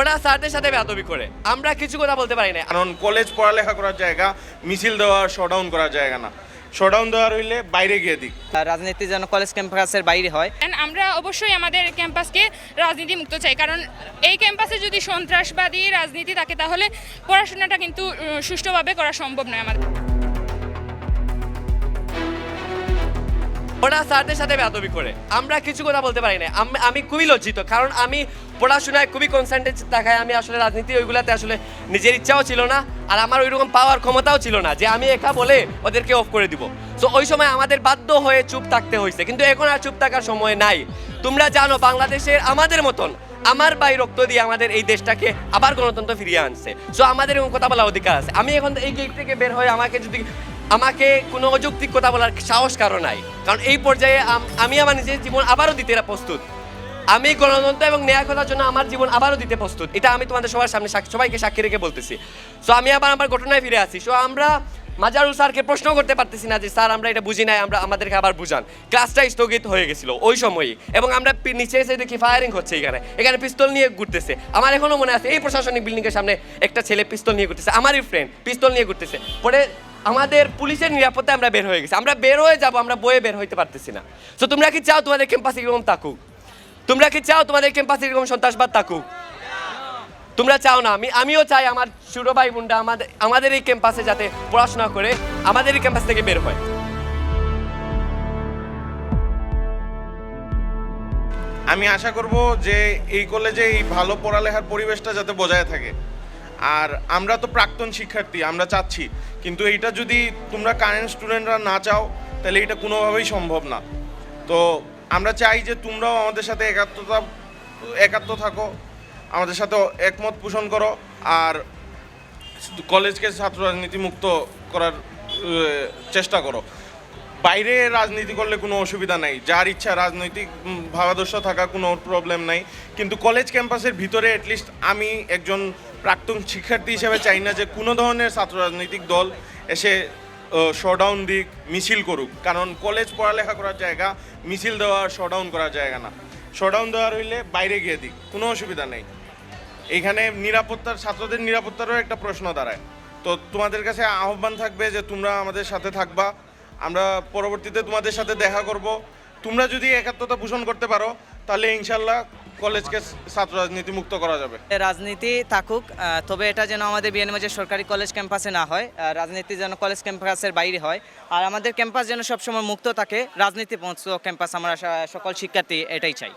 ওরা স্যারদের সাথে বেয়াদবি করে। আমরা কিছু কথা বলতে পারি না কারণ কলেজ পড়ালেখা করার জায়গা মিছিল দেওয়া শোডাউন করার জায়গা না। শোডাউন দেওয়ার হইলে বাইরে গিয়ে দিক। রাজনীতি যেন কলেজ ক্যাম্পাসের বাইরে হয়। আমরা অবশ্যই আমাদের ক্যাম্পাসকে রাজনীতি মুক্ত চাই। কারণ এই ক্যাম্পাসে যদি সন্ত্রাসবাদী রাজনীতি থাকে তাহলে পড়াশোনাটা কিন্তু সুষ্ঠুভাবে করা সম্ভব নয় আমাদের। ওরা স্যারদের সাথে বেয়াদবি করে। আমরা কিছু কথা বলতে পারি না আমি খুবই লজ্জিত, কারণ আমি পড়াশোনায় খুবই কনসেন্ট্রেট দেখায় আমি আসলে রাজনীতি ওইগুলাতে আসলে নিজের ইচ্ছাও ছিল না, আর আমার ওইরকম পাওয়ার ক্ষমতাও ছিল না, যে আমি একা বলে ওদেরকে অফ করে দিব। সো ওই সময় আমাদের বাধ্য হয়ে চুপ থাকতে হয়েছে, কিন্তু এখন আর চুপ থাকার সময় নাই। তোমরা জানো, বাংলাদেশের আমাদের মতন আমার ভাই রক্ত দিয়ে আমাদের এই দেশটাকে আবার গণতন্ত্র ফিরিয়ে আনছে। সো আমাদের এরকম কথা বলার অধিকার আছে। আমি এখন এই গেট থেকে বের হয়ে আমাকে যদি আমাকে কোনো অযৌক্তিক কথা বলার সাহস কারও নাই। কারণ এই পর্যায়ে আমি আমার নিজের জীবন আবারও দিতে প্রস্তুত। আমি গণতন্ত্র এবং ন্যায়কতার জন্য আমার জীবন আবারও দিতে প্রস্তুত। এটা আমি তোমাদের সবার সামনে সবাইকে সাক্ষী রেখে বলতেছি। সো আমি আবার আমার ঘটনায় ফিরে আসি সো আমরা মাজারুল স্যারকে প্রশ্ন করতে পারতেছি না যে, স্যার, আমরা এটা বুঝি নাই, আমরা আমাদেরকে আবার বুঝান। ক্লাসটা স্থগিত হয়ে গেছিল ওই সময়ই। এবং আমরা নিচে এসে দেখি ফায়ারিং হচ্ছে এখানে। এখানে পিস্তল নিয়ে ঘুরতেছে। আমার এখনও মনে আছে, এই প্রশাসনিক বিল্ডিং এর সামনে একটা ছেলে পিস্তল নিয়ে ঘুরতেছে। আমারই ফ্রেন্ড পিস্তল নিয়ে ঘুরতেছে। পরে আমাদের পুলিশের নিরাপত্তায় আমরা বের হয়ে গেছি। আমরা বের হয়ে যাব, আমরা বয়ে বের হইতে পারতেছি না। তো তোমরা কি চাও তোমাদের ক্যাম্পাসে এরকম থাকুক? তোমরা কি চাও তোমাদের ক্যাম্পাসে এরকম সন্ত্রাসবাদ তাকুক তোমরা চাও না, আমি, আমিও চাই আমার ছোট ভাই বোনরা আমাদের আমাদের এই ক্যাম্পাসে যাতে পড়াশোনা করে, আমাদের এই ক্যাম্পাস থেকে বের হয়। আমি আশা করব যে এই কলেজে এই ভালো পড়ালেখার পরিবেশটা যাতে বজায় থাকে। আর আমরা তো প্রাক্তন শিক্ষার্থী, আমরা চাচ্ছি। কিন্তু এইটা যদি তোমরা কারেন্ট স্টুডেন্টরা না চাও, তাহলে এটা কোনোভাবেই সম্ভব না। তো আমরা চাই যে তোমরাও আমাদের সাথে একাত্মতা, একাত্ম থাকো, আমাদের সাথে একমত পোষণ করো, আর কলেজকে ছাত্র রাজনীতি মুক্ত করার চেষ্টা করো। বাইরে রাজনীতি করলে কোনো অসুবিধা নাই। যার ইচ্ছা রাজনৈতিক ভাবাদর্শ থাকা কোনো প্রবলেম নাই। কিন্তু কলেজ ক্যাম্পাসের ভিতরে অ্যাটলিস্ট আমি একজন প্রাক্তন শিক্ষার্থী হিসেবে চাই না যে কোনো ধরনের ছাত্র রাজনৈতিক দল এসে শডাউন দিক, মিছিল করুক। কারণ কলেজ পড়ালেখা করার জায়গা, মিছিল দেওয়া শডাউন করার জায়গা না। শডাউন দেওয়ার হইলে বাইরে গিয়ে দিক, কোনো অসুবিধা নেই। এখানে নিরাপত্তার, ছাত্রদের নিরাপত্তারও একটা প্রশ্ন দাঁড়ায়। তো তোমাদের কাছে আহ্বান থাকবে যে তোমরা আমাদের সাথে থাকবা। আমরা পরবর্তীতে তোমাদের সাথে দেখা করব। তোমরা যদি একাত্মতা পোষণ করতে পারো, তাহলে ইনশাল্লাহ কলেজকে ছাত্র রাজনীতি মুক্ত করা যাবে। রাজনীতি থাকুক তবে এটা যেন আমাদের বিএনএমএজের সরকারি কলেজ ক্যাম্পাসে না হয় রাজনীতি যেন কলেজ ক্যাম্পাসের বাইরে হয়। আর আমাদের ক্যাম্পাস যেন সবসময় মুক্ত থাকে, রাজনীতি পৌঁছ ক্যাম্পাস, আমরা সকল শিক্ষার্থী এটাই চাই।